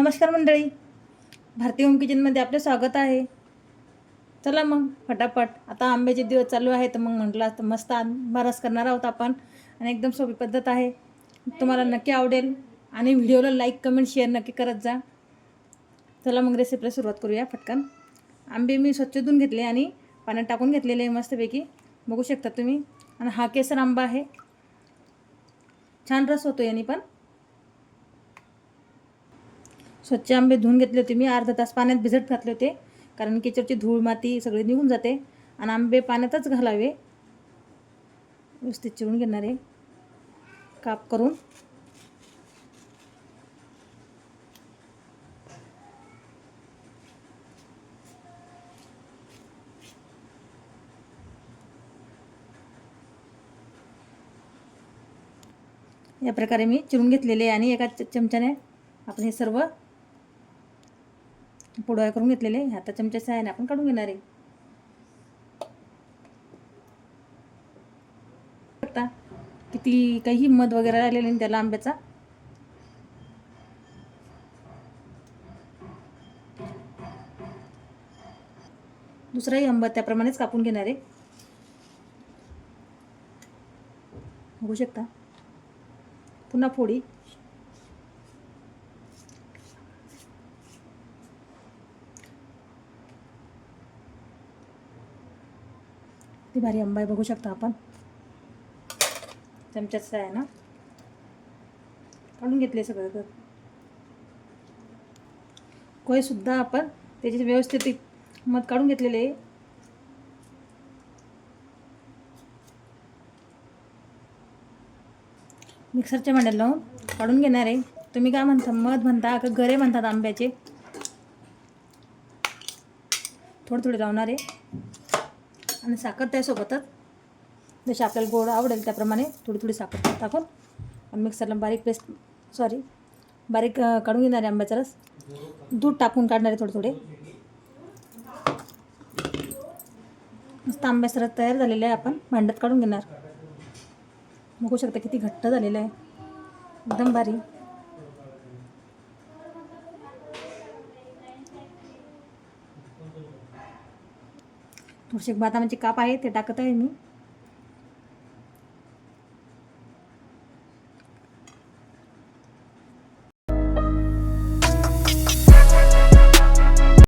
नमस्कार मंडळी. भारतीय होम किचनमध्ये आपले स्वागत आहे. चला मग फटाफट. आता आंब्याचे दिवस चालू आहे तर मग म्हटलं तर मस्त आंबारस करणार आहोत आपण. आणि एकदम सोपी पद्धत आहे. तुम्हाला नक्की आवडेल. आणि व्हिडिओला लाईक कमेंट शेअर नक्की करत जा. चला मग रेसिपीला सुरुवात करूया पटकन. आंबे मी स्वच्छ धुवून घेतले आणि पाण्यात टाकून घेतलेले आहे मस्तपैकी. बघू शकता तुम्ही. आणि हा केसर आंबा आहे. छान रस होतो याने पण. स्वच्छ आंबे धुवून घेतले होते मी. अर्धा तास पाण्यात भिजत घातले होते. कारण केचरची धूळ माती सगळी निघून जाते. आणि आंबे पाण्यातच घालावे. व्यवस्थित चिरून घेणारे काप करून. या प्रकारे मी चिरून घेतलेले आणि एका च- चमच्याने आपण हे सर्व पोळ्या करून घेतलेले आता चमच्या सहाय्याने आपण काढून घेणार आहे. किती काही हिंमत वगैरे राहिलेली नाही त्याला आंब्याचा दुसराही आंबा त्याप्रमाणेच कापून घेणार आहे. बघू शकता. पुन्हा फोडी. किती भारी आंबा आहे बघू शकता आपण. चमच्याचा आहे ना? काढून घेतले सगळं तर. सुद्धा आपण त्याचे व्यवस्थित मध काढून घेतलेले आहे. मिक्सरच्या भांड्यात लावून काढून घेणार आहे. तुम्ही काय म्हणता? मध म्हणता का गरे म्हणतात आंब्याचे? थोडे थोडे लावणार आहे. आणि साखर त्यासोबतच जशी आपल्याला गोड आवडेल त्याप्रमाणे थोडी थोडी साखर टाकून आणि मिक्सरला बारीक पेस्ट सॉरी बारीक काढून घेणार आहे आंब्याचा रस. दूध टाकून काढणार आहे थोडे थोडे मस्त आंब्याचा रस तयार झालेला आहे आपण. भांड्यात काढून घेणार. बघू शकता किती घट्ट झालेलं आहे. एकदम भारी. थोडेसे बदामाचे काप आहे ते टाकत आहे मी.